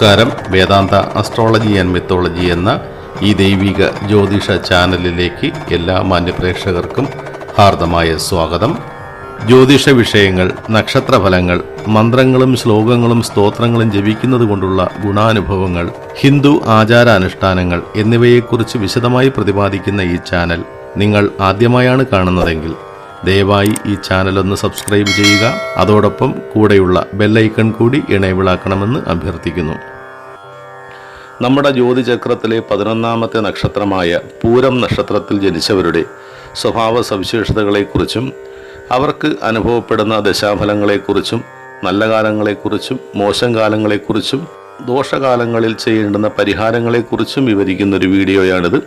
നമസ്കാരം. വേദാന്ത astrology and mythology എന്ന ഈ ദൈവിക ജ്യോതിഷ ചാനലിലേക്ക് എല്ലാ മാന്യപ്രേക്ഷകർക്കും ഹാർദമായ സ്വാഗതം. ജ്യോതിഷ വിഷയങ്ങൾ നക്ഷത്രഫലങ്ങൾ മന്ത്രങ്ങളും ശ്ലോകങ്ങളും സ്തോത്രങ്ങളും ജപിക്കുന്നത് കൊണ്ടുള്ള ഗുണാനുഭവങ്ങൾ ഹിന്ദു ആചാരാനുഷ്ഠാനങ്ങൾ എന്നിവയെക്കുറിച്ച് വിശദമായി പ്രതിപാദിക്കുന്ന ഈ ചാനൽ നിങ്ങൾ ആദ്യമായാണ് കാണുന്നതെങ്കിൽ ദയവായി ഈ ചാനൽ ഒന്ന് സബ്സ്ക്രൈബ് ചെയ്യുക. അതോടൊപ്പം കൂടെയുള്ള ബെല്ലൈക്കൺ കൂടി ഇണയവിളാക്കണമെന്ന് അഭ്യർത്ഥിക്കുന്നു. നമ്മുടെ ജ്യോതിചക്രത്തിലെ പതിനൊന്നാമത്തെ നക്ഷത്രമായ പൂരം നക്ഷത്രത്തിൽ ജനിച്ചവരുടെ സ്വഭാവ സവിശേഷതകളെക്കുറിച്ചും അവർക്ക് അനുഭവപ്പെടുന്ന ദശാഫലങ്ങളെക്കുറിച്ചും നല്ല കാലങ്ങളെക്കുറിച്ചും മോശം കാലങ്ങളെക്കുറിച്ചും ദോഷകാലങ്ങളിൽ ചെയ്യേണ്ടുന്ന പരിഹാരങ്ങളെക്കുറിച്ചും വിവരിക്കുന്ന ഒരു വീഡിയോയാണിത്.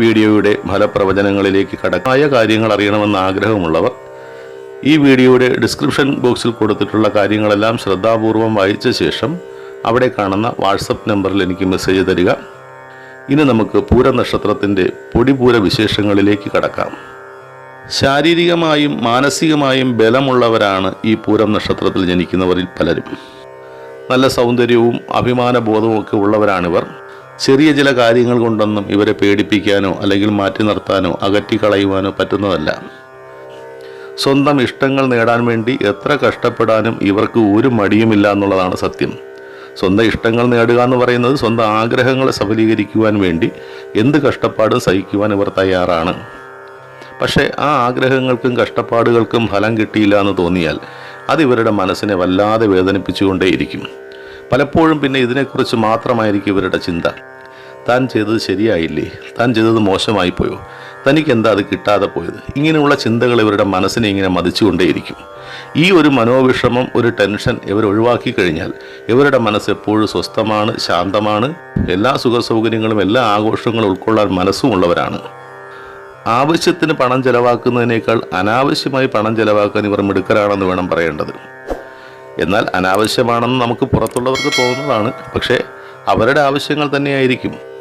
വീഡിയോയുടെ ഫലപ്രവചനങ്ങളിലേക്ക് കടക്കായ കാര്യങ്ങൾ അറിയണമെന്ന ആഗ്രഹമുള്ളവർ ഈ വീഡിയോയുടെ ഡിസ്ക്രിപ്ഷൻ ബോക്സിൽ കൊടുത്തിട്ടുള്ള കാര്യങ്ങളെല്ലാം ശ്രദ്ധാപൂർവം വായിച്ച ശേഷം അവിടെ കാണുന്ന വാട്സപ്പ് നമ്പറിൽ എനിക്ക് മെസ്സേജ് തരിക. ഇനി നമുക്ക് പൂര നക്ഷത്രത്തിന്റെ പൊടിപൂര വിശേഷങ്ങളിലേക്ക് കടക്കാം. ശാരീരികമായും മാനസികമായും ബലമുള്ളവരാണ് ഈ പൂരം നക്ഷത്രത്തിൽ ജനിക്കുന്നവരിൽ പലരും. നല്ല സൗന്ദര്യവും അഭിമാനബോധവും ഒക്കെ ഉള്ളവരാണിവർ. ചെറിയ ചില കാര്യങ്ങൾ കൊണ്ടൊന്നും ഇവരെ പേടിപ്പിക്കാനോ അല്ലെങ്കിൽ മാറ്റി നിർത്താനോ അകറ്റിക്കളയുവാനോ പറ്റുന്നതല്ല. സ്വന്തം ഇഷ്ടങ്ങൾ നേടാൻ വേണ്ടി എത്ര കഷ്ടപ്പെടാനും ഇവർക്ക് ഒരു മടിയുമില്ല എന്നുള്ളതാണ് സത്യം. സ്വന്തം ഇഷ്ടങ്ങൾ നേടുക എന്ന് പറയുന്നത് സ്വന്തം ആഗ്രഹങ്ങളെ സഫലീകരിക്കുവാൻ വേണ്ടി എന്ത് കഷ്ടപ്പാടും സഹിക്കുവാൻ ഇവർ തയ്യാറാണ്. പക്ഷേ ആ ആഗ്രഹങ്ങൾക്കും കഷ്ടപ്പാടുകൾക്കും ഫലം കിട്ടിയില്ല എന്ന് തോന്നിയാൽ അത് ഇവരുടെ മനസ്സിനെ വല്ലാതെ വേദനിപ്പിച്ചുകൊണ്ടേയിരിക്കും. പലപ്പോഴും പിന്നെ ഇതിനെക്കുറിച്ച് മാത്രമായിരിക്കും ഇവരുടെ ചിന്ത. താൻ ചെയ്തത് ശരിയായില്ലേ? താൻ ചെയ്തത് മോശമായി തനിക്ക് എന്താ അത് കിട്ടാതെ പോയത്? ഇങ്ങനെയുള്ള ചിന്തകൾ ഇവരുടെ മനസ്സിനെ ഇങ്ങനെ മതിച്ചുകൊണ്ടേയിരിക്കും. ഈ ഒരു മനോവിഷമം ഒരു ടെൻഷൻ ഇവർ ഒഴിവാക്കി കഴിഞ്ഞാൽ ഇവരുടെ മനസ്സ് എപ്പോഴും സ്വസ്ഥമാണ് ശാന്തമാണ്. എല്ലാ സുഖ സൗകര്യങ്ങളും എല്ലാ ആഘോഷങ്ങളും ഉൾക്കൊള്ളാൻ മനസ്സുമുള്ളവരാണ്. ആവശ്യത്തിന് പണം ചെലവാക്കുന്നതിനേക്കാൾ അനാവശ്യമായി പണം ചെലവാക്കാൻ ഇവർ മിടുക്കരാണെന്ന് വേണം പറയേണ്ടത്. എന്നാൽ അനാവശ്യമാണെന്ന് നമുക്ക് പുറത്തുള്ളവർക്ക് തോന്നുന്നതാണ്. പക്ഷേ അവരുടെ ആവശ്യങ്ങൾ തന്നെയായിരിക്കും.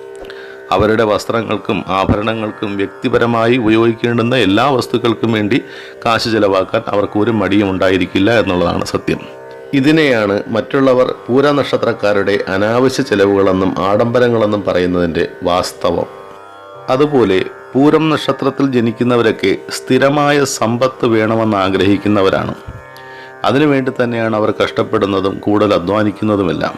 അവരുടെ വസ്ത്രങ്ങൾക്കും ആഭരണങ്ങൾക്കും വ്യക്തിപരമായി ഉപയോഗിക്കേണ്ടുന്ന എല്ലാ വസ്തുക്കൾക്കും വേണ്ടി കാശ് ചെലവാക്കാൻ അവർക്ക് ഒരു മടിയും ഉണ്ടായിരിക്കില്ല എന്നുള്ളതാണ് സത്യം. ഇതിനെയാണ് മറ്റുള്ളവർ പൂരനക്ഷത്രക്കാരുടെ അനാവശ്യ ചെലവുകളെന്നും ആഡംബരങ്ങളെന്നും പറയുന്നതിന്റെ വാസ്തവം. അതുപോലെ പൂരം നക്ഷത്രത്തിൽ ജനിക്കുന്നവരൊക്കെ സ്ഥിരമായ സമ്പത്ത് വേണമെന്ന് ആഗ്രഹിക്കുന്നവരാണ്. അതിനുവേണ്ടി തന്നെയാണ് അവർ കഷ്ടപ്പെടുന്നതും കൂടുതൽ അധ്വാനിക്കുന്നതുമെല്ലാം.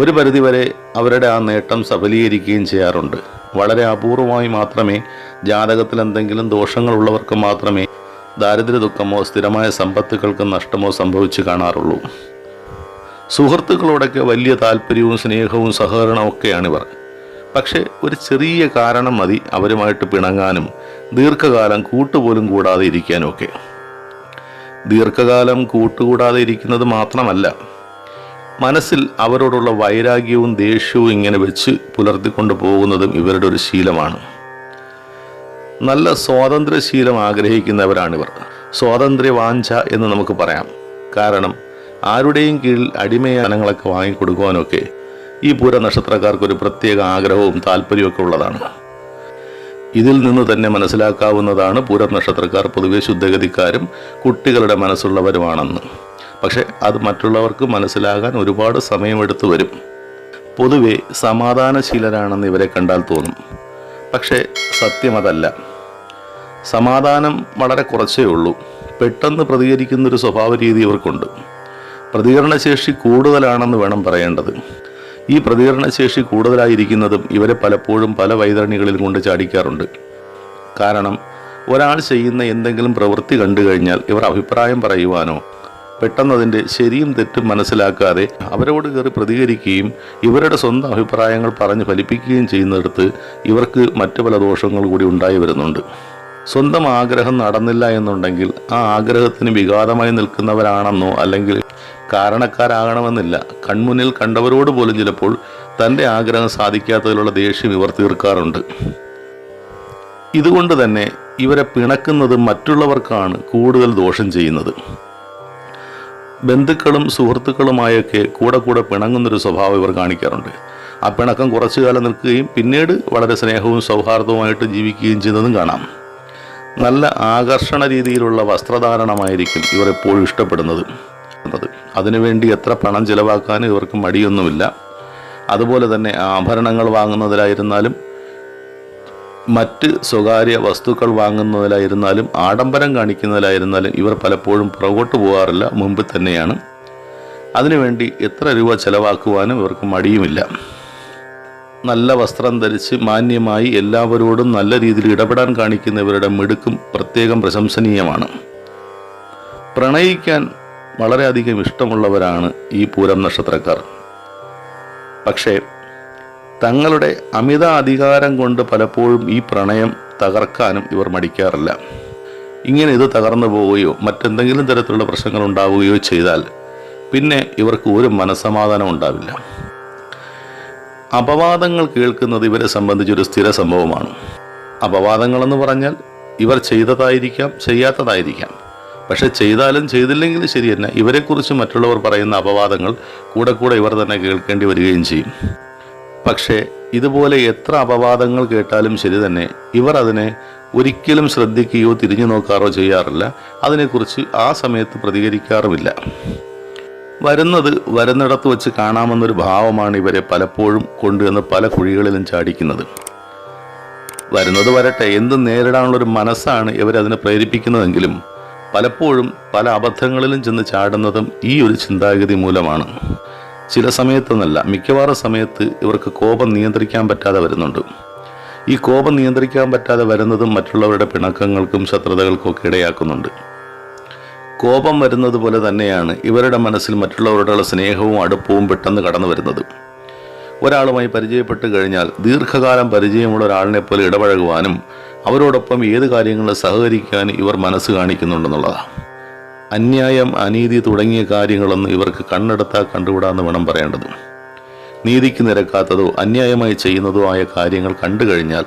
ഒരു പരിധിവരെ അവരുടെ ആ നേട്ടം സഫലീകരിക്കുകയും ചെയ്യാറുണ്ട്. വളരെ അപൂർവമായി മാത്രമേ ജാതകത്തിൽ എന്തെങ്കിലും ദോഷങ്ങളുള്ളവർക്ക് മാത്രമേ ദാരിദ്ര്യ ദുഃഖമോ സ്ഥിരമായ സമ്പത്തുക്കൾക്ക് നഷ്ടമോ സംഭവിച്ചു കാണാറുള്ളൂ. സുഹൃത്തുക്കളോടൊക്കെ വലിയ താല്പര്യവും സ്നേഹവും സഹകരണവും ഒക്കെയാണിവർ. പക്ഷേ ഒരു ചെറിയ കാരണം മതി അവരുമായിട്ട് പിണങ്ങാനും ദീർഘകാലം കൂട്ടുപോലും കൂടാതെ ഇരിക്കാനും ഒക്കെ ദീർഘകാലം കൂട്ടുകൂടാതെ ഇരിക്കുന്നത് മാത്രമല്ല മനസ്സിൽ അവരോടുള്ള വൈരാഗ്യവും ദേഷ്യവും ഇങ്ങനെ വെച്ച് പുലർത്തിക്കൊണ്ട് പോകുന്നതും ഇവരുടെ ഒരു ശീലമാണ്. നല്ല സ്വാതന്ത്ര്യശീലം ആഗ്രഹിക്കുന്നവരാണിവർ. സ്വാതന്ത്ര്യ വാഞ്ച എന്ന് നമുക്ക് പറയാം. കാരണം ആരുടെയും കീഴിൽ അടിമയാനങ്ങളൊക്കെ വാങ്ങിക്കൊടുക്കുവാനൊക്കെ ഈ പൂര നക്ഷത്രക്കാർക്ക് ഒരു പ്രത്യേക ആഗ്രഹവും താല്പര്യമൊക്കെ ഉള്ളതാണ്. ഇതിൽ നിന്ന് തന്നെ മനസ്സിലാക്കാവുന്നതാണ് പൂര നക്ഷത്രക്കാർ പൊതുവെ ശുദ്ധഗതിക്കാരും കുട്ടികളുടെ മനസ്സുള്ളവരുമാണെന്ന്. പക്ഷെ അത് മറ്റുള്ളവർക്ക് മനസ്സിലാകാൻ ഒരുപാട് സമയമെടുത്തു വരും. പൊതുവെ സമാധാനശീലരാണെന്ന് ഇവരെ കണ്ടാൽ തോന്നും. പക്ഷേ സത്യം അതല്ല സമാധാനം വളരെ കുറച്ചേ ഉള്ളൂ. പെട്ടെന്ന് പ്രതികരിക്കുന്നൊരു സ്വഭാവ രീതി ഇവർക്കുണ്ട്. പ്രതികരണശേഷി കൂടുതലാണെന്ന് വേണം പറയേണ്ടത്. ഈ പ്രതികരണശേഷി കൂടുതലായിരിക്കുന്നതും ഇവരെ പലപ്പോഴും പല വൈതരണികളിൽ കൊണ്ട് ചാടിക്കാറുണ്ട്. കാരണം ഒരാൾ ചെയ്യുന്ന എന്തെങ്കിലും പ്രവൃത്തി കണ്ടു കഴിഞ്ഞാൽ ഇവർ അഭിപ്രായം പറയുവാനോ പെട്ടെന്ന് അതിന്റെ ശരിയും തെറ്റും മനസ്സിലാക്കാതെ അവരോട് കയറി പ്രതികരിക്കുകയും ഇവരുടെ സ്വന്തം അഭിപ്രായങ്ങൾ പറഞ്ഞ് ഫലിപ്പിക്കുകയും ചെയ്യുന്നിടത്ത് ഇവർക്ക് മറ്റു പല ദോഷങ്ങൾ കൂടി ഉണ്ടായി വരുന്നുണ്ട്. സ്വന്തം ആഗ്രഹം നടന്നില്ല എന്നുണ്ടെങ്കിൽ ആ ആഗ്രഹത്തിന് വിഘാതമായി നിൽക്കുന്നവരാണെന്നോ അല്ലെങ്കിൽ കാരണക്കാരാകണമെന്നില്ല. കൺമുന്നിൽ കണ്ടവരോട് പോലും ചിലപ്പോൾ തന്റെ ആഗ്രഹം സാധിക്കാത്തതിലുള്ള ദേഷ്യം ഇവർ തീർക്കാറുണ്ട്. ഇതുകൊണ്ട് തന്നെ ഇവരെ പിണക്കുന്നത് മറ്റുള്ളവർക്കാണ് കൂടുതൽ ദോഷം ചെയ്യുന്നത്. ബന്ധുക്കളും സുഹൃത്തുക്കളുമായൊക്കെ കൂടെ കൂടെ പിണങ്ങുന്നൊരു സ്വഭാവം ഇവർ കാണിക്കാറുണ്ട്. ആ പിണക്കം കുറച്ചു കാലം നിൽക്കുകയും പിന്നീട് വളരെ സ്നേഹവും സൗഹാർദ്ദവുമായിട്ട് ജീവിക്കുകയും ചെയ്യുന്നതും കാണാം. നല്ല ആകർഷണ രീതിയിലുള്ള വസ്ത്രധാരണമായിരിക്കും ഇവർ എപ്പോഴും ഇഷ്ടപ്പെടുന്നത് അതിനുവേണ്ടി എത്ര പണം ചിലവാക്കാനും ഇവർക്ക് മടിയൊന്നുമില്ല. അതുപോലെ തന്നെ ആഭരണങ്ങൾ വാങ്ങുന്നതിലായിരുന്നാലും മറ്റ് സ്വകാര്യ വസ്തുക്കൾ വാങ്ങുന്നതിലായിരുന്നാലും ആഡംബരം കാണിക്കുന്നതിലായിരുന്നാലും ഇവർ പലപ്പോഴും പുറകോട്ട് പോകാറില്ല മുമ്പിൽ തന്നെയാണ്. അതിനുവേണ്ടി എത്ര രൂപ ചെലവാക്കുവാനും ഇവർക്ക് മടിയുമില്ല. നല്ല വസ്ത്രം ധരിച്ച് മാന്യമായി എല്ലാവരോടും നല്ല രീതിയിൽ ഇടപെടാൻ കാണിക്കുന്നവരുടെ മിടുക്കും പ്രത്യേകം പ്രശംസനീയമാണ്. പ്രണയിക്കാൻ വളരെയധികം ഇഷ്ടമുള്ളവരാണ് ഈ പൂരം നക്ഷത്രക്കാർ. പക്ഷേ തങ്ങളുടെ അമിത അധികാരം കൊണ്ട് പലപ്പോഴും ഈ പ്രണയം തകർക്കാനും ഇവർ മടിക്കാറില്ല. ഇങ്ങനെ ഇത് തകർന്നു പോവുകയോ മറ്റെന്തെങ്കിലും തരത്തിലുള്ള പ്രശ്നങ്ങൾ ഉണ്ടാവുകയോ ചെയ്താൽ പിന്നെ ഇവർക്ക് ഒരു മനസമാധാനം ഉണ്ടാവില്ല. അപവാദങ്ങൾ കേൾക്കുന്നത് ഇവരെ സംബന്ധിച്ചൊരു സ്ഥിര സംഭവമാണ്. അപവാദങ്ങളെന്ന് പറഞ്ഞാൽ ഇവർ ചെയ്തതായിരിക്കാം ചെയ്യാത്തതായിരിക്കാം. പക്ഷെ ചെയ്താലും ചെയ്തില്ലെങ്കിലും ശരി തന്നെ ഇവരെക്കുറിച്ച് മറ്റുള്ളവർ പറയുന്ന അപവാദങ്ങൾ കൂടെ കൂടെ ഇവർ തന്നെ കേൾക്കേണ്ടി വരികയും ചെയ്യും. പക്ഷേ ഇതുപോലെ എത്ര അപവാദങ്ങൾ കേട്ടാലും ശരി തന്നെ ഇവർ അതിനെ ഒരിക്കലും ശ്രദ്ധിക്കുകയോ തിരിഞ്ഞു നോക്കാറോ ചെയ്യാറില്ല. അതിനെക്കുറിച്ച് ആ സമയത്ത് പ്രതികരിക്കാറുമില്ല. വരുന്നത് വരുന്നിടത്ത് വെച്ച് കാണാമെന്നൊരു ഭാവമാണ് ഇവരെ പലപ്പോഴും കൊണ്ടുവന്ന് പല കുഴികളിലും ചാടിക്കുന്നത്. വരുന്നത് വരട്ടെ എന്ത് നേരിടാനുള്ളൊരു മനസ്സാണ് ഇവരതിനെ പ്രേരിപ്പിക്കുന്നതെങ്കിലും പലപ്പോഴും പല അബദ്ധങ്ങളിലും ചെന്ന് ചാടുന്നതും ഈ ഒരു ചിന്താഗതി മൂലമാണ്. ചില സമയത്തെന്നല്ല മിക്കവാറും സമയത്ത് ഇവർക്ക് കോപം നിയന്ത്രിക്കാൻ പറ്റാതെ വരുന്നുണ്ട്. ഈ കോപം നിയന്ത്രിക്കാൻ പറ്റാതെ വരുന്നതും മറ്റുള്ളവരുടെ പിണക്കങ്ങൾക്കും ശത്രുതകൾക്കും ഒക്കെ ഇടയാക്കുന്നുണ്ട്. കോപം വരുന്നത് പോലെ തന്നെയാണ് ഇവരുടെ മനസ്സിൽ മറ്റുള്ളവരോടുള്ള സ്നേഹവും അടുപ്പവും പെട്ടെന്ന് കടന്നു വരുന്നത്. ഒരാളുമായി പരിചയപ്പെട്ട് കഴിഞ്ഞാൽ ദീർഘകാലം പരിചയമുള്ള ഒരാളിനെ പോലെ ഇടപഴകുവാനും അവരോടൊപ്പം ഏത് കാര്യങ്ങളും സഹകരിക്കാനും ഇവർ മനസ്സ് കാണിക്കുന്നുണ്ടെന്നുള്ളതാണ്. അന്യായം അനീതി തുടങ്ങിയ കാര്യങ്ങളൊന്നും ഇവർക്ക് കണ്ണെടുത്താൽ കണ്ടുകൂടാന്ന് വേണം പറയേണ്ടത്. നീതിക്ക് നിരക്കാത്തതോ അന്യായമായി ചെയ്യുന്നതോ ആയ കാര്യങ്ങൾ കണ്ടു കഴിഞ്ഞാൽ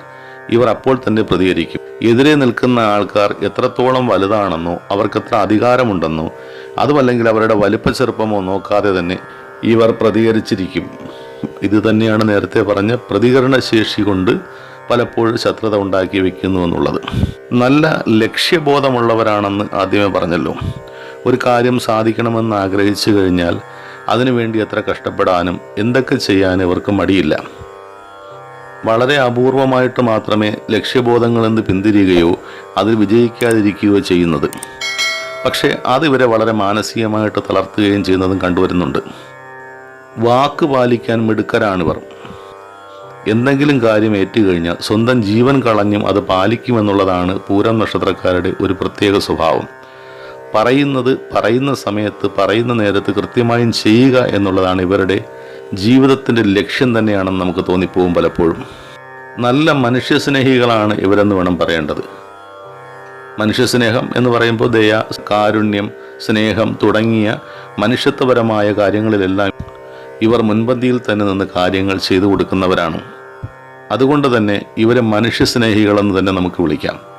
ഇവർ അപ്പോൾ തന്നെ പ്രതികരിക്കും. എതിരെ നിൽക്കുന്ന ആൾക്കാർ എത്രത്തോളം വലുതാണെന്നോ അവർക്ക് എത്ര അധികാരമുണ്ടെന്നോ അതുമല്ലെങ്കിൽ അവരുടെ വലിപ്പ ചെറുപ്പമോ നോക്കാതെ തന്നെ ഇവർ പ്രതികരിച്ചിരിക്കും. ഇത് തന്നെയാണ് നേരത്തെ പറഞ്ഞ പ്രതികരണ ശേഷി കൊണ്ട് പലപ്പോഴും ശത്രുത ഉണ്ടാക്കി വെക്കുന്നു എന്നുള്ളത്. നല്ല ലക്ഷ്യബോധമുള്ളവരാണെന്ന് ആദ്യമേ പറഞ്ഞല്ലോ. ഒരു കാര്യം സാധിക്കണമെന്ന് ആഗ്രഹിച്ചു കഴിഞ്ഞാൽ അതിനുവേണ്ടി എത്ര കഷ്ടപ്പെടാനും എന്തൊക്കെ ചെയ്യാനും ഇവർക്ക് മടിയില്ല. വളരെ അപൂർവമായിട്ട് മാത്രമേ ലക്ഷ്യബോധങ്ങൾ എന്ന് പിന്തിരിയുകയോ അതിൽ വിജയിക്കാതിരിക്കുകയോ ചെയ്യുന്നത്. പക്ഷേ അത് ഇവരെ വളരെ മാനസികമായിട്ട് തളർത്തുകയും ചെയ്യുന്നതും കണ്ടുവരുന്നുണ്ട്. വാക്ക് പാലിക്കാൻ മിടുക്കരാണിവർ. എന്തെങ്കിലും കാര്യം ഏറ്റുകഴിഞ്ഞാൽ സ്വന്തം ജീവൻ കളഞ്ഞും അത് പാലിക്കുമെന്നുള്ളതാണ് പൂരം നക്ഷത്രക്കാരുടെ ഒരു പ്രത്യേക സ്വഭാവം. പറയുന്നത് പറയുന്ന സമയത്ത് പറയുന്ന നേരത്ത് കൃത്യമായും ചെയ്യുക എന്നുള്ളതാണ് ഇവരുടെ ജീവിതത്തിന്റെ ലക്ഷ്യം തന്നെയാണെന്ന് നമുക്ക് തോന്നിപ്പോവും പലപ്പോഴും. നല്ല മനുഷ്യസ്നേഹികളാണ് ഇവരെന്ന് വേണം പറയേണ്ടത്. മനുഷ്യസ്നേഹം എന്ന് പറയുമ്പോൾ ദയ കാരുണ്യം സ്നേഹം തുടങ്ങിയ മനുഷ്യത്വപരമായ കാര്യങ്ങളിലെല്ലാം ഇവർ മുൻപന്തിയിൽ തന്നെ നിന്ന് കാര്യങ്ങൾ ചെയ്തു കൊടുക്കുന്നവരാണ്. അതുകൊണ്ട് തന്നെ ഇവരെ മനുഷ്യസ്നേഹികളെന്ന് തന്നെ നമുക്ക് വിളിക്കാം.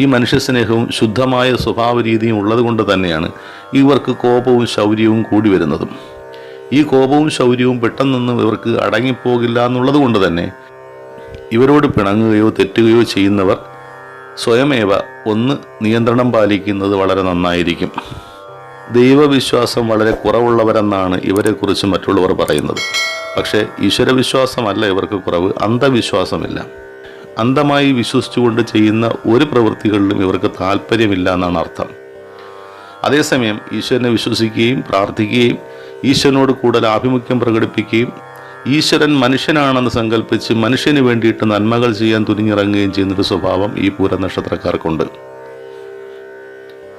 ഈ മനുഷ്യസ്നേഹവും ശുദ്ധമായ സ്വഭാവ രീതിയും ഉള്ളതുകൊണ്ട് തന്നെയാണ് ഇവർക്ക് കോപവും ശൗര്യവും കൂടി വരുന്നതും. ഈ കോപവും ശൗര്യവും പെട്ടെന്നൊന്നും ഇവർക്ക് അടങ്ങിപ്പോകില്ല എന്നുള്ളത് കൊണ്ട് തന്നെ ഇവരോട് പിണങ്ങുകയോ തെറ്റുകയോ ചെയ്യുന്നവർ സ്വയമേവ ഒന്ന് നിയന്ത്രണം പാലിക്കുന്നത് വളരെ നന്നായിരിക്കും. ദൈവവിശ്വാസം വളരെ കുറവുള്ളവരെന്നാണ് ഇവരെക്കുറിച്ച് മറ്റുള്ളവർ പറയുന്നത്. പക്ഷേ ഈശ്വരവിശ്വാസമല്ല ഇവർക്ക് കുറവ് അന്ധവിശ്വാസമില്ല. അന്ധമായി വിശ്വസിച്ചുകൊണ്ട് ചെയ്യുന്ന ഒരു പ്രവൃത്തികളിലും ഇവർക്ക് താല്പര്യമില്ല എന്നാണ് അർത്ഥം. അതേസമയം ഈശ്വരനെ വിശ്വസിക്കുകയും പ്രാർത്ഥിക്കുകയും ഈശ്വരനോട് കൂടുതൽ ആഭിമുഖ്യം പ്രകടിപ്പിക്കുകയും ഈശ്വരൻ മനുഷ്യനാണെന്ന് സങ്കല്പിച്ച് മനുഷ്യന് വേണ്ടിയിട്ട് നന്മകൾ ചെയ്യാൻ തുനിഞ്ഞിറങ്ങുകയും ചെയ്യുന്നൊരു സ്വഭാവം ഈ പൂര നക്ഷത്രക്കാർക്കുണ്ട്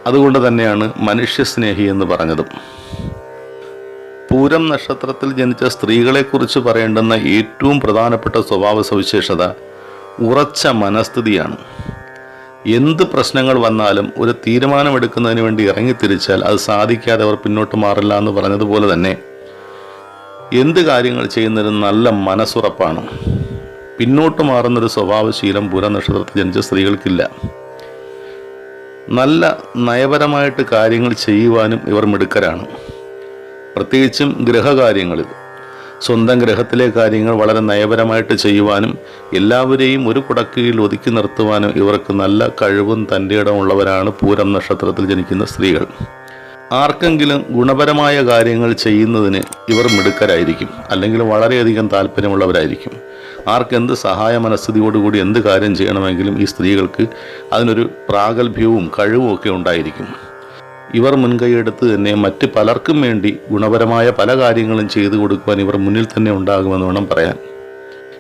അതുകൊണ്ട് തന്നെയാണ് മനുഷ്യസ്നേഹി എന്ന് പറഞ്ഞതും. പൂരം നക്ഷത്രത്തിൽ ജനിച്ച സ്ത്രീകളെക്കുറിച്ച് പറയേണ്ടുന്ന ഏറ്റവും പ്രധാനപ്പെട്ട സ്വഭാവ സവിശേഷത ഉറച്ച മനസ്ഥിതിയാണ്. എന്ത് പ്രശ്നങ്ങൾ വന്നാലും ഒരു തീരുമാനമെടുക്കുന്നതിന് വേണ്ടി ഇറങ്ങിത്തിരിച്ചാൽ അത് സാധിക്കാതെ അവർ പിന്നോട്ട് മാറില്ല എന്ന് പറഞ്ഞതുപോലെ തന്നെ എന്ത് കാര്യങ്ങൾ ചെയ്യുന്നതിന് നല്ല മനസ്സുറപ്പാണ്. പിന്നോട്ട് മാറുന്നൊരു സ്വഭാവശീലം പുര നക്ഷത്രത്തിൽ ജനിച്ച സ്ത്രീകൾക്കില്ല. നല്ല നയപരമായിട്ട് കാര്യങ്ങൾ ചെയ്യുവാനും ഇവർ മിടുക്കരാണ്. പ്രത്യേകിച്ചും ഗൃഹകാര്യങ്ങളിൽ. സ്വന്തം ഗ്രഹത്തിലെ കാര്യങ്ങൾ വളരെ നയപരമായിട്ട് ചെയ്യുവാനും എല്ലാവരെയും ഒരു കുടക്കീഴിൽ ഒതുക്കി നിർത്തുവാനും ഇവർക്ക് നല്ല കഴിവും തന്റെ ഇടമുള്ളവരാണ് പൂരം നക്ഷത്രത്തിൽ ജനിക്കുന്ന സ്ത്രീകൾ. ആർക്കെങ്കിലും ഗുണപരമായ കാര്യങ്ങൾ ചെയ്യുന്നതിന് ഇവർ മിടുക്കരായിരിക്കും അല്ലെങ്കിൽ വളരെയധികം താല്പര്യമുള്ളവരായിരിക്കും. ആർക്കെന്ത് സഹായ മനസ്ഥിതിയോടുകൂടി എന്ത് കാര്യം ചെയ്യണമെങ്കിലും ഈ സ്ത്രീകൾക്ക് അതിനൊരു പ്രാഗൽഭ്യവും കഴിവും ഒക്കെ ഉണ്ടായിരിക്കും. ഇവർ മുൻകൈയെടുത്ത് തന്നെ മറ്റ് പലർക്കും വേണ്ടി ഗുണപരമായ പല കാര്യങ്ങളും ചെയ്തു കൊടുക്കുവാൻ ഇവർ മുന്നിൽ തന്നെ ഉണ്ടാകുമെന്ന് വേണം പറയാൻ.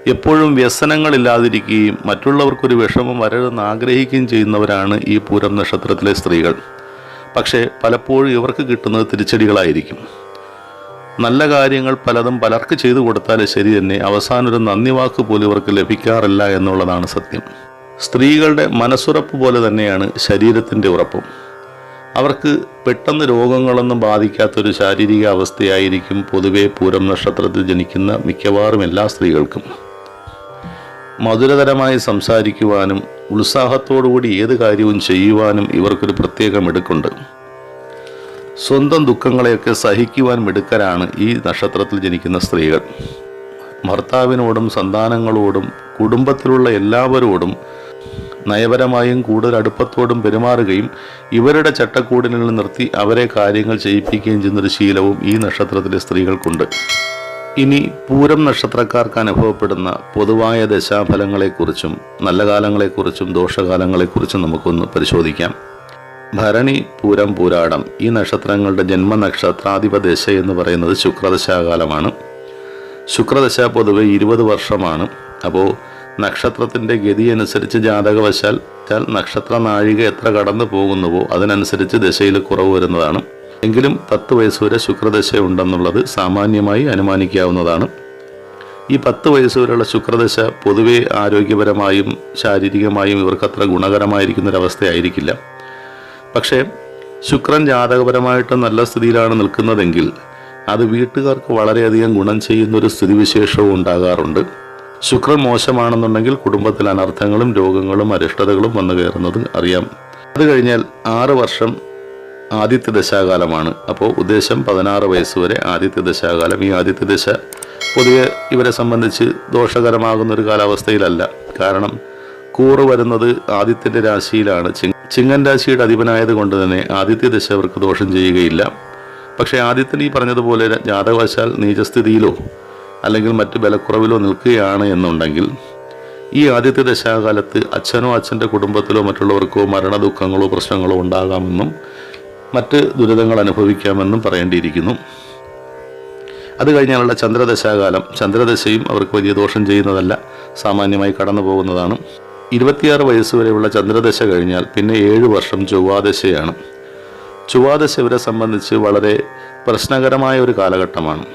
എപ്പോഴും വ്യസനങ്ങളില്ലാതിരിക്കുകയും മറ്റുള്ളവർക്കൊരു വിഷമം വരരുതെന്ന് ആഗ്രഹിക്കുകയും ചെയ്യുന്നവരാണ് ഈ പൂരം നക്ഷത്രത്തിലെ സ്ത്രീകൾ. പക്ഷേ പലപ്പോഴും ഇവർക്ക് കിട്ടുന്നത് തിരിച്ചടികളായിരിക്കും. നല്ല കാര്യങ്ങൾ പലതും പലർക്ക് ചെയ്തു കൊടുത്താൽ ശരി തന്നെ അവസാനം ഒരു നന്ദി വാക്ക് പോലും ഇവർക്ക് ലഭിക്കാറില്ല എന്നുള്ളതാണ് സത്യം. സ്ത്രീകളുടെ മനസ്സുറപ്പ് പോലെ തന്നെയാണ് ശരീരത്തിന്റെ ഉറപ്പും. അവർക്ക് പെട്ടെന്ന് രോഗങ്ങളൊന്നും ബാധിക്കാത്തൊരു ശാരീരിക അവസ്ഥയായിരിക്കും പൊതുവേ പൂരം നക്ഷത്രത്തിൽ ജനിക്കുന്ന മിക്കവാറും എല്ലാ സ്ത്രീകൾക്കും. മധുരതരമായി സംസാരിക്കുവാനും ഉത്സാഹത്തോടുകൂടി ഏത് കാര്യവും ചെയ്യുവാനും ഇവർക്കൊരു പ്രത്യേക മിടുക്കുണ്ട്. സ്വന്തം ദുഃഖങ്ങളെയൊക്കെ സഹിക്കുവാൻ മിടുക്കരാണ് ഈ നക്ഷത്രത്തിൽ ജനിക്കുന്ന സ്ത്രീകൾ. ഭർത്താവിനോടും സന്താനങ്ങളോടും കുടുംബത്തിലുള്ള എല്ലാവരോടും നയപരമായും കൂടുതൽ അടുപ്പത്തോടും പെരുമാറുകയും ഇവരുടെ ചട്ടക്കൂടിനിൽ നിർത്തി അവരെ കാര്യങ്ങൾ ചെയ്യിപ്പിക്കുകയും ചെയ്യുന്നൊരു ശീലവും ഈ നക്ഷത്രത്തിലെ സ്ത്രീകൾക്കുണ്ട്. ഇനി പൂരം നക്ഷത്രക്കാർക്ക് അനുഭവപ്പെടുന്ന പൊതുവായ ദശാഫലങ്ങളെക്കുറിച്ചും നല്ല കാലങ്ങളെക്കുറിച്ചും ദോഷകാലങ്ങളെക്കുറിച്ചും നമുക്കൊന്ന് പരിശോധിക്കാം. ഭരണി പൂരം പൂരാടം ഈ നക്ഷത്രങ്ങളുടെ ജന്മനക്ഷത്രാധിപ ദശ എന്ന് പറയുന്നത് ശുക്രദശാകാലമാണ്. ശുക്രദശ പൊതുവെ ഇരുപത് വർഷമാണ്. അപ്പോൾ നക്ഷത്രത്തിന്റെ ഗതി അനുസരിച്ച് ജാതകവശാൽ വശാൽ നക്ഷത്ര നാഴിക എത്ര കടന്നു പോകുന്നുവോ അതിനനുസരിച്ച് ദശയിൽ കുറവ് വരുന്നതാണ്. എങ്കിലും പത്ത് വയസ്സ് വരെ ശുക്രദശ ഉണ്ടെന്നുള്ളത് സാമാന്യമായി അനുമാനിക്കാവുന്നതാണ്. ഈ പത്ത് വയസ്സ് വരെയുള്ള ശുക്രദശ പൊതുവെ ആരോഗ്യപരമായും ശാരീരികമായും ഇവർക്ക് അത്ര ഗുണകരമായിരിക്കുന്നൊരവസ്ഥയായിരിക്കില്ല. പക്ഷേ ശുക്രൻ ജാതകപരമായിട്ട് നല്ല സ്ഥിതിയിലാണ് നിൽക്കുന്നതെങ്കിൽ അത് വീട്ടുകാർക്ക് വളരെയധികം ഗുണം ചെയ്യുന്ന ഒരു സ്ഥിതിവിശേഷവും ഉണ്ടാകാറുണ്ട്. ശുക്രൻ മോശമാണെന്നുണ്ടെങ്കിൽ കുടുംബത്തിൽ അനർത്ഥങ്ങളും രോഗങ്ങളും അരിഷ്ടതകളും വന്നു കയറുന്നത് അറിയാം. അത് കഴിഞ്ഞാൽ ആറ് വർഷം ആദിത്യ ദശാകാലമാണ്. അപ്പോൾ ഉദ്ദേശം പതിനാറ് വയസ്സ് വരെ ആദിത്യ ദശാകാലം. ഈ ആദിത്യ ദശ പൊതുവെ ഇവരെ സംബന്ധിച്ച് ദോഷകരമാകുന്ന ഒരു കാലാവസ്ഥയിലല്ല. കാരണം കൂറ് വരുന്നത് ആദിത്യന്റെ രാശിയിലാണ്. ചിങ് ചിങ്ങൻ രാശിയുടെ അധിപനായത് കൊണ്ട് തന്നെ ആദിത്യ ദശ അവർക്ക് ദോഷം ചെയ്യുകയില്ല. പക്ഷേ ആദിത്യൻ ഈ പറഞ്ഞതുപോലെ ജാതകവശാൽ നീചസ്ഥിതിയിലോ അല്ലെങ്കിൽ മറ്റ് ബലക്കുറവിലോ നിൽക്കുകയാണ് എന്നുണ്ടെങ്കിൽ ഈ ആദ്യത്തെ ദശാകാലത്ത് അച്ഛനോ അച്ഛന്റെ കുടുംബത്തിലോ മറ്റുള്ളവർക്കോ മരണദുഃഖങ്ങളോ പ്രശ്നങ്ങളോ ഉണ്ടാകാമെന്നും മറ്റ് ദുരിതങ്ങൾ അനുഭവിക്കാമെന്നും പറയേണ്ടിയിരിക്കുന്നു. അത് കഴിഞ്ഞാലുള്ള ചന്ദ്രദശാകാലം ചന്ദ്രദശയും അവർക്ക് വലിയ ദോഷം ചെയ്യുന്നതല്ല സാമാന്യമായി കടന്നു പോകുന്നതാണ്. ഇരുപത്തിയാറ് വയസ്സ് വരെയുള്ള ചന്ദ്രദശ കഴിഞ്ഞാൽ പിന്നെ ഏഴ് വർഷം ചൊവ്വാദശയാണ്. ചൊവ്വാദശ ഇവരെ സംബന്ധിച്ച് വളരെ പ്രശ്നകരമായ ഒരു കാലഘട്ടമാണ്.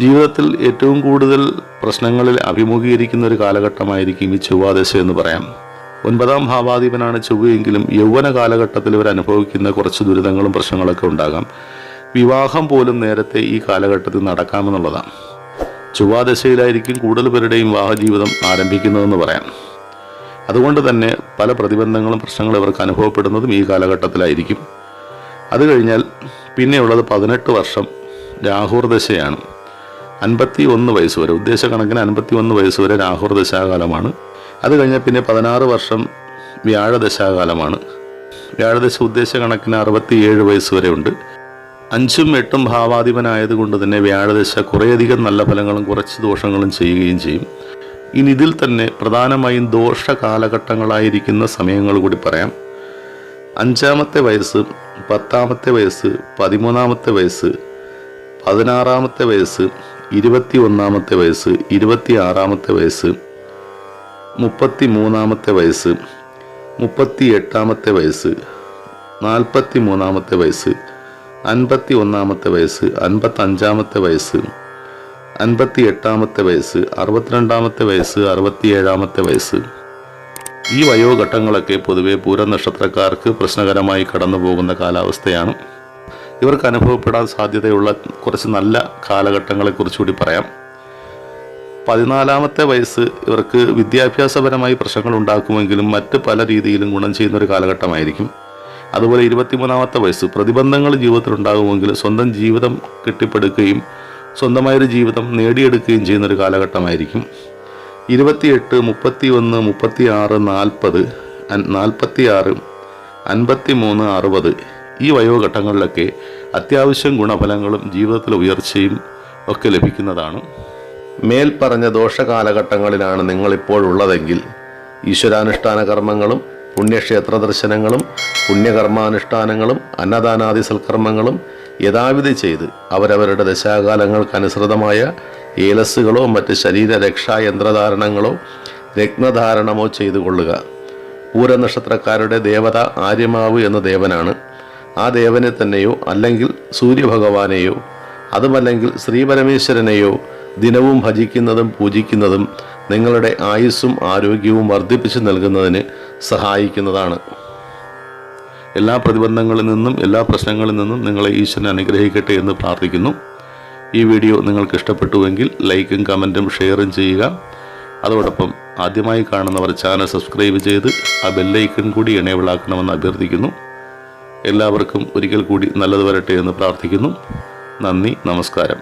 ജീവിതത്തിൽ ഏറ്റവും കൂടുതൽ പ്രശ്നങ്ങളിൽ അഭിമുഖീകരിക്കുന്ന ഒരു കാലഘട്ടമായിരിക്കും ഈ ചൊവ്വാദശ എന്ന് പറയാം. ഒൻപതാം ഭാവാധിപനാണ് ചൊവ്വയെങ്കിലും യൗവന കാലഘട്ടത്തിൽ ഇവർ അനുഭവിക്കുന്ന കുറച്ച് ദുരിതങ്ങളും പ്രശ്നങ്ങളൊക്കെ ഉണ്ടാകാം. വിവാഹം പോലും നേരത്തെ ഈ കാലഘട്ടത്തിൽ നടക്കാമെന്നുള്ളതാണ്. ചൊവ്വാദശയിലായിരിക്കും കൂടുതൽ പേരുടെയും വിവാഹ ജീവിതം ആരംഭിക്കുന്നതെന്ന് പറയാം. അതുകൊണ്ട് തന്നെ പല പ്രതിബന്ധങ്ങളും പ്രശ്നങ്ങളും ഇവർക്ക് അനുഭവപ്പെടുന്നതും ഈ കാലഘട്ടത്തിലായിരിക്കും. അത് കഴിഞ്ഞാൽ പിന്നെയുള്ളത് പതിനെട്ട് വർഷം രാഹുർ ദശയാണ് അൻപത്തി ഒന്ന് വയസ്സ് വരെ ഉദ്ദേശകണക്കിന് അൻപത്തി ഒന്ന് വയസ്സ് വരെ രാഹുർ ദശാകാലമാണ്. അത് കഴിഞ്ഞാൽ പിന്നെ പതിനാറ് വർഷം വ്യാഴദശാകാലമാണ് വ്യാഴദശ ഉദ്ദേശകണക്കിന് അറുപത്തിയേഴ് വയസ്സ് വരെ ഉണ്ട്. അഞ്ചും എട്ടും ഭാവാധിപനായതുകൊണ്ട് തന്നെ വ്യാഴദശ കുറേയധികം നല്ല ഫലങ്ങളും കുറച്ച് ദോഷങ്ങളും ചെയ്യുകയും ചെയ്യും. ഇനി ഇതിൽ തന്നെ പ്രധാനമായും ദോഷ കാലഘട്ടങ്ങളായിരിക്കുന്ന സമയങ്ങൾ കൂടി പറയാം. അഞ്ചാമത്തെ വയസ്സ് പത്താമത്തെ വയസ്സ് പതിമൂന്നാമത്തെ വയസ്സ് പതിനാറാമത്തെ വയസ്സ് ഇരുപത്തി ഒന്നാമത്തെ വയസ്സ് ഇരുപത്തി ആറാമത്തെ വയസ്സ് മുപ്പത്തി മൂന്നാമത്തെ വയസ്സ് മുപ്പത്തി എട്ടാമത്തെ വയസ്സ് നാൽപ്പത്തി മൂന്നാമത്തെ വയസ്സ് അൻപത്തി ഒന്നാമത്തെ വയസ്സ് അൻപത്തഞ്ചാമത്തെ വയസ്സ് അൻപത്തി എട്ടാമത്തെ വയസ്സ് അറുപത്തിരണ്ടാമത്തെ വയസ്സ് അറുപത്തിയേഴാമത്തെ വയസ്സ്. ഈ വയോഘട്ടങ്ങളൊക്കെ പൊതുവെ പൂരനക്ഷത്രക്കാർക്ക് പ്രശ്നകരമായി കടന്നു പോകുന്ന കാലാവസ്ഥയാണ്. ഇവർക്ക് അനുഭവപ്പെടാൻ സാധ്യതയുള്ള കുറച്ച് നല്ല കാലഘട്ടങ്ങളെക്കുറിച്ചുകൂടി പറയാം. പതിനാലാമത്തെ വയസ്സ് ഇവർക്ക് വിദ്യാഭ്യാസപരമായി പ്രശ്നങ്ങൾ ഉണ്ടാക്കുമെങ്കിലും മറ്റ് പല രീതിയിലും ഗുണം ചെയ്യുന്ന ഒരു കാലഘട്ടമായിരിക്കും. അതുപോലെ ഇരുപത്തിമൂന്നാമത്തെ വയസ്സ് പ്രതിബന്ധങ്ങൾ ജീവിതത്തിൽ ഉണ്ടാകുമെങ്കിൽ സ്വന്തം ജീവിതം കെട്ടിപ്പടുക്കുകയും സ്വന്തമായൊരു ജീവിതം നേടിയെടുക്കുകയും ചെയ്യുന്ന ഒരു കാലഘട്ടമായിരിക്കും. ഇരുപത്തിയെട്ട് മുപ്പത്തി ഒന്ന് മുപ്പത്തി ആറ് നാൽപ്പത് നാൽപ്പത്തി ആറ് അൻപത്തി മൂന്ന് അറുപത് ഈ വയോഘട്ടങ്ങളിലൊക്കെ അത്യാവശ്യം ഗുണഫലങ്ങളും ജീവിതത്തിലെ ഉയർച്ചയും ഒക്കെ ലഭിക്കുന്നതാണ്. മേൽപ്പറഞ്ഞ ദോഷകാലഘട്ടങ്ങളിലാണ് നിങ്ങളിപ്പോഴുള്ളതെങ്കിൽ ഈശ്വരാനുഷ്ഠാന കർമ്മങ്ങളും പുണ്യക്ഷേത്ര ദർശനങ്ങളും പുണ്യകർമാനുഷ്ഠാനങ്ങളും അന്നദാനാദി സൽക്കർമ്മങ്ങളും യഥാവിധി ചെയ്ത് അവരവരുടെ ദശാകാലങ്ങൾക്കനുസൃതമായ ഏലസ്സുകളോ മറ്റ് ശരീര രക്ഷായന്ത്രധാരണങ്ങളോ രത്നധാരണമോ ചെയ്തു കൊള്ളുക പൂരനക്ഷത്രക്കാരുടെ ദേവത ആര്യമാവ് എന്ന ദേവനാണ്. ആ ദേവനെ തന്നെയോ അല്ലെങ്കിൽ സൂര്യഭഗവാനെയോ അതുമല്ലെങ്കിൽ ശ്രീപരമേശ്വരനെയോ ദിനവും ഭജിക്കുന്നതും പൂജിക്കുന്നതും നിങ്ങളുടെ ആയുസ്സും ആരോഗ്യവും വർദ്ധിപ്പിച്ചു നൽകുന്നതിന് സഹായിക്കുന്നതാണ്. എല്ലാ പ്രതിബന്ധങ്ങളിൽ നിന്നും എല്ലാ പ്രശ്നങ്ങളിൽ നിന്നും നിങ്ങളെ ഈശ്വരൻ അനുഗ്രഹിക്കട്ടെ എന്ന് പ്രാർത്ഥിക്കുന്നു. ഈ വീഡിയോ നിങ്ങൾക്ക് ഇഷ്ടപ്പെട്ടുവെങ്കിൽ ലൈക്കും കമന്റും ഷെയറും ചെയ്യുക. അതോടൊപ്പം ആദ്യമായി കാണുന്നവർ ചാനൽ സബ്സ്ക്രൈബ് ചെയ്ത് ആ ബെല്ലൈക്കൺ കൂടി എണേബിളാക്കണമെന്ന് അഭ്യർത്ഥിക്കുന്നു. എല്ലാവർക്കും ഒരിക്കൽ കൂടി നല്ലത് വരട്ടെ എന്ന് പ്രാർത്ഥിക്കുന്നു. നന്ദി നമസ്കാരം.